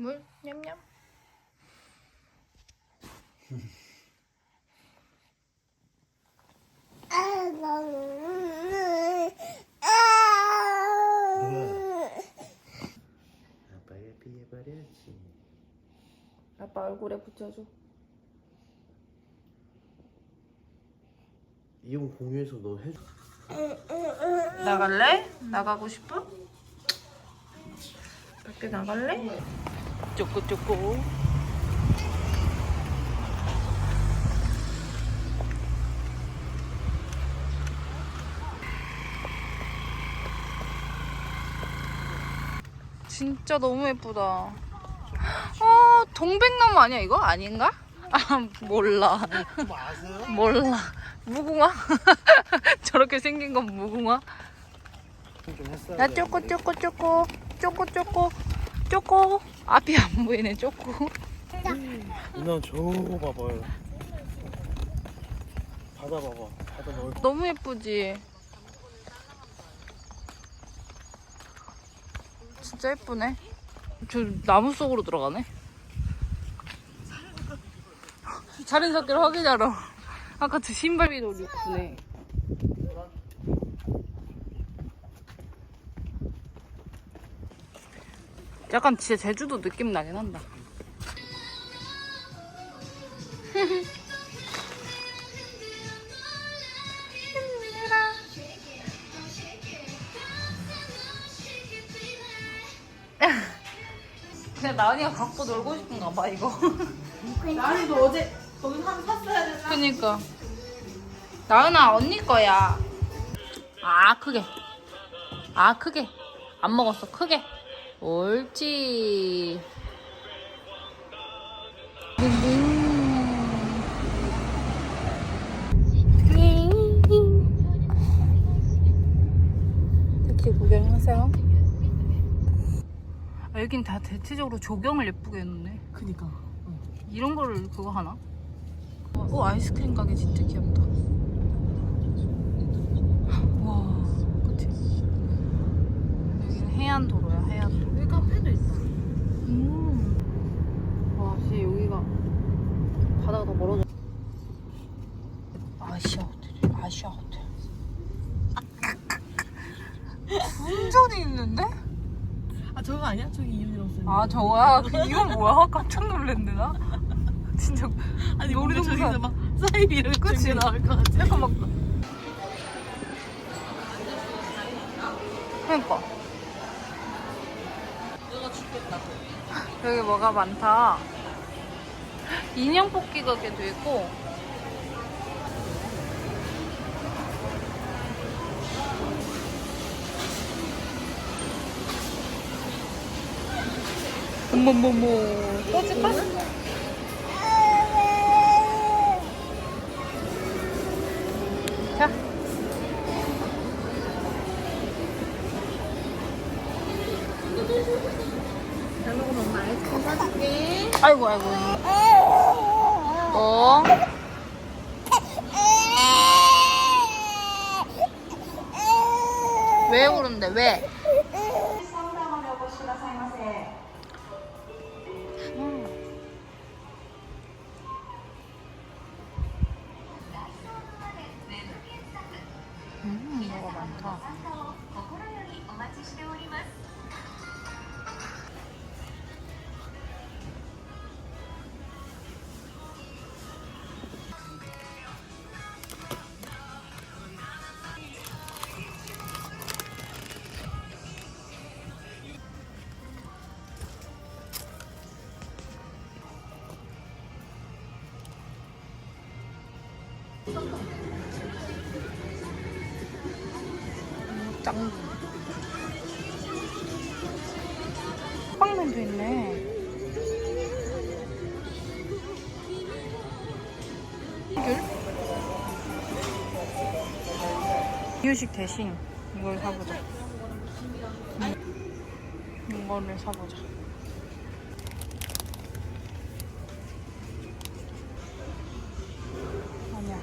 물 냠냠. 아빠가 피해버렸지. 아빠 얼굴에 붙여줘. 이용 공유해서 너 해. 나갈래? 나가고 싶어? 밖에 나갈래? 쪼꼬 쪼꼬. 진짜 너무 예쁘다. 어, 동백나무 아니야 이거? 아닌가? 아, 몰라. 몰라. 무궁화? 저렇게 생긴 건 무궁화? 야 돼. 쪼꼬 쪼꼬 쪼꼬 쪼꼬 쪼꼬 쪼꼬 앞이 안 보이네 쪼꼬 누나 저거 봐봐요. 바다 봐봐. 바다 넓. 너무 예쁘지? 진짜 예쁘네 저 나무 속으로 들어가네 자린 찾기를 확인하러 아까 저 신발비도 예쁘네 약간 진짜 제주도 느낌 나긴 한다. 그냥 나은이가 갖고 놀고 싶은가 봐 이거. 나리도 어제 거기 한 샀어야 되나? 그니까. 나은아 언니 거야. 아 크게. 아 크게. 안 먹었어 크게 옳지 이렇게 구경하세요 아, 여긴 다 대체적으로 조경을 예쁘게 해놓네 그니까. 이런 거를 그거 하나? 오 아이스크림 가게 진짜 귀엽다. 와, 그치? 해안 도로야 해안 도로. 여기 카페도 있다. 음. 와, 진짜 여기가 바다가 더 멀어져. 아시아 호텔, 아시아 호텔. 운전이 있는데? 아 저거 아니야? 저기 이윤이라고 써. 아 저거야? 그- 이건 뭐야? 깜짝 놀랐네 나. 진짜 아니 우리 동산. 저기서 막 사이비 이런 거 그치? 나올 것 같아. 약간 막 그러니까 여기 뭐가 많다. 인형 뽑기 가게도 있고. 어머머머. 꺼질까? 자 아이고 아이고 어? 왜 울은데 왜? 이유식 대신 이걸 사보자. 음. 이거를 사보자. 아니야.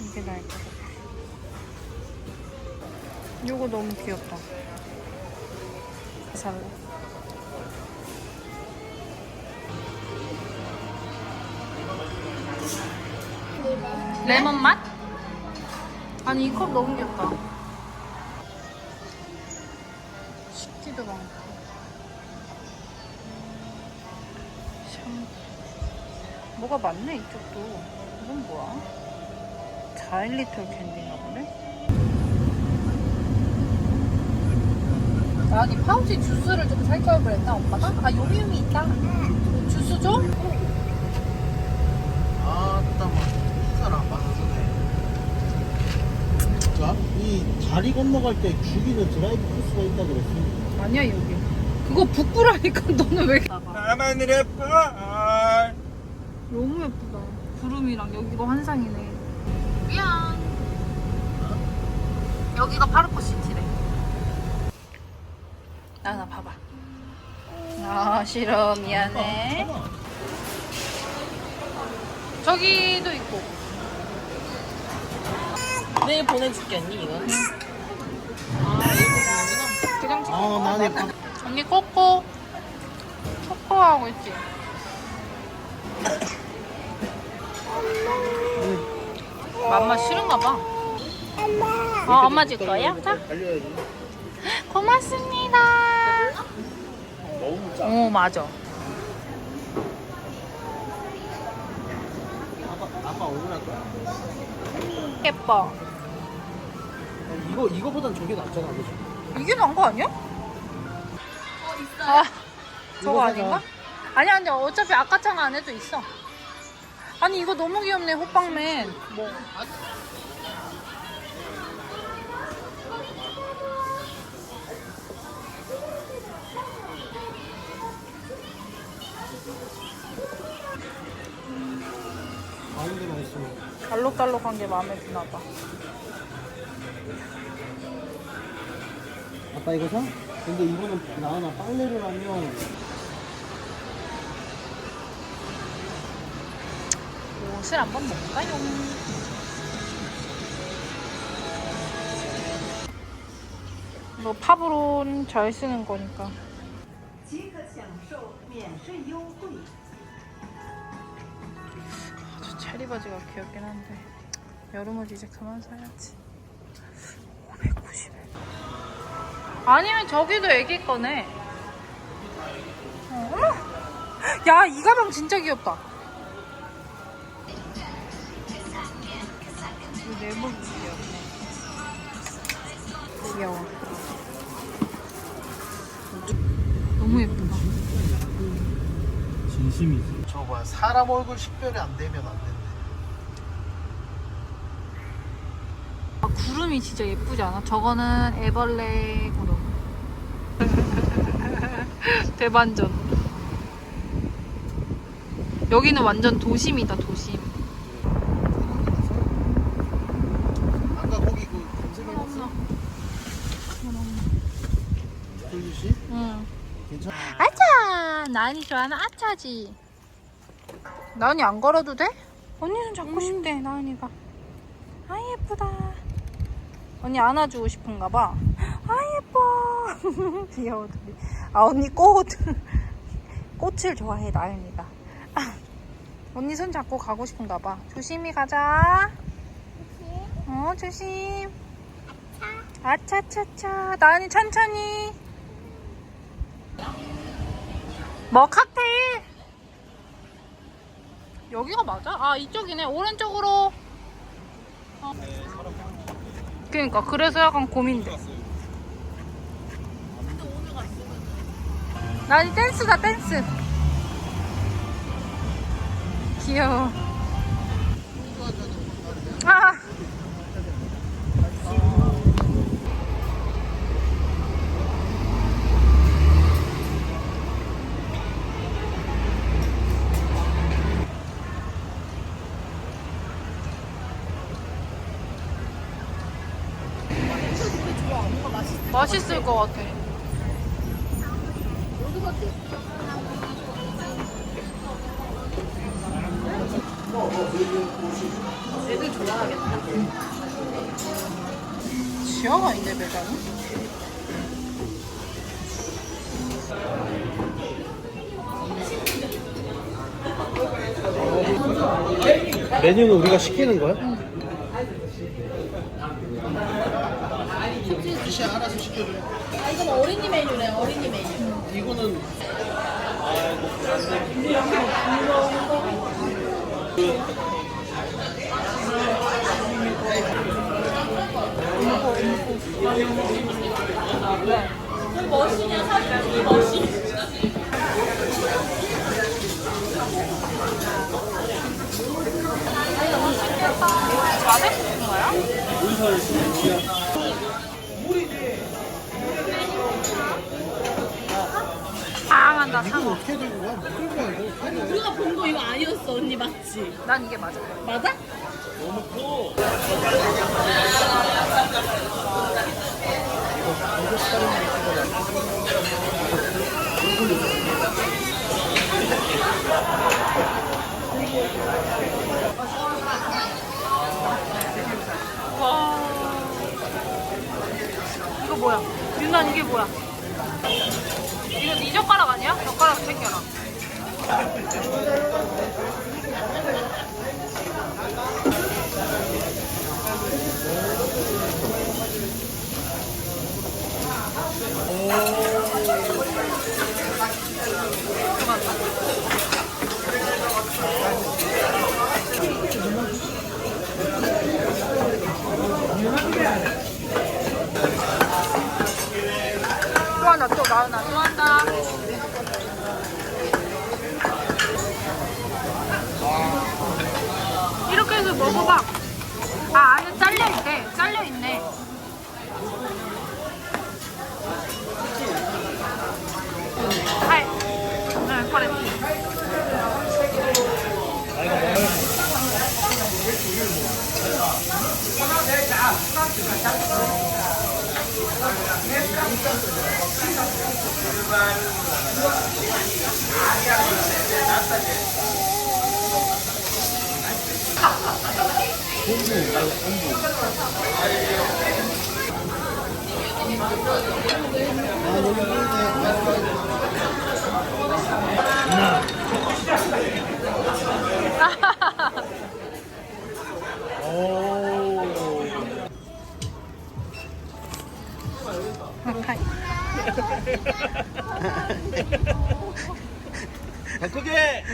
이게 나을 것 같아. 이거 너무 귀엽다. 살래. 레몬 맛? 아니 이 컵 너무 귀엽다. 식기도 많고. 샴. 뭐가 많네 이쪽도. 이건 뭐야? 4일리터 캔디인가 보네. 아니 파우치 주스를 좀 살 걸 그랬나 엄마가? 아 여기 있다. 주스 줘? 아따 막 사람 안 받아서네 자, 이 다리 건너갈 때 죽이는 드라이브 코스가 있다 그랬어 아니야 여기. 그거 북부라니까 너는 왜? 하늘의 별 너무 예쁘다. 구름이랑 여기가 환상이네. 미안. 여기가 파르코 시티래. 나나 봐봐. 아 싫어 미안해. 저기도 있고. 내일 보내줄게 언니 이거. 그냥 찍. 아 나는 밥 언니 코코. 코코 하고 있지. 맘마 싫은가 봐. 어, 엄마 줄 거야? 자, 달려야지 고맙습니다. 너무 짜 어, 맞아. 아빠, 아빠 오늘 거야? 예뻐. 이거, 이거보단 저게 낫잖아 그지? 이게 나은 거 아니야? 어, 있어요. 아, 저거 사자. 아닌가? 아니야, 아니야. 어차피 아까창 안에도 있어. 아니, 이거 너무 귀엽네, 호빵맨. 뭐. 가운데만 있으면 알록달록한 게 마음에 드나 봐. 아빠 이거 사? 근데 이거는 나나 빨래를 하면 옷을 한번 볼까요? 뭐 팝으론 잘 쓰는 거니까. 아, 저 체리 바지가 귀엽긴 한데 여름 옷 이제 그만 사야지. 아니면 저기도 애기 거네. 어! 야, 이 가방 진짜 귀엽다. 이 내복 귀엽네. 귀여워. 너무 예쁘다. 진심이지 저거 뭐야 사람 얼굴 식별이 안 되면 안된대 아, 구름이 진짜 예쁘지 않아? 저거는 애벌레 구름. 대반전. 여기는 완전 도심이다, 도심. 아까 거기 그 검색해봤어? 돌리시? 응. 괜찮아 아차! 나은이 좋아하는 아차지. 나은이 안 걸어도 돼? 언니는 잡고 싶대, 나은이가. 아, 예쁘다. 언니 안아주고 싶은가 봐. 아, 예뻐. 귀여워, 둘이. 아, 언니 꽃. 꽃을 좋아해, 나은이가. 아, 언니 손 잡고 가고 싶은가 봐. 조심히 가자. 어, 조심. 아차차차. 나은이 천천히. 뭐 칵테일 여기가 맞아? 아 이쪽이네 오른쪽으로 어. 그러니까 그래서 약간 고민돼. 나이 댄스다 댄스. 귀여워. 아 맛있을 것 같아. 애들 좋아하겠다. 지하가 있네 매장은. 메뉴는 우리가 시키는 거야? 머신이야 사실 머신. 자대 볶은 거야? 상한다 이건 상어 어떻게 들고 가? 가 이거. 우리가 본 거 이거 아니었어 언니 맞지? 난 이게 맞아 맞아? 와 이거 뭐야 윤난 이게 뭐야 좋아한다 또 나은아 좋아한다 이렇게 해서 먹어봐 아 안에 잘려있대. 잘려있네. 하이 네, 그래 오. 하이 바꾸게.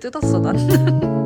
뜯었어 난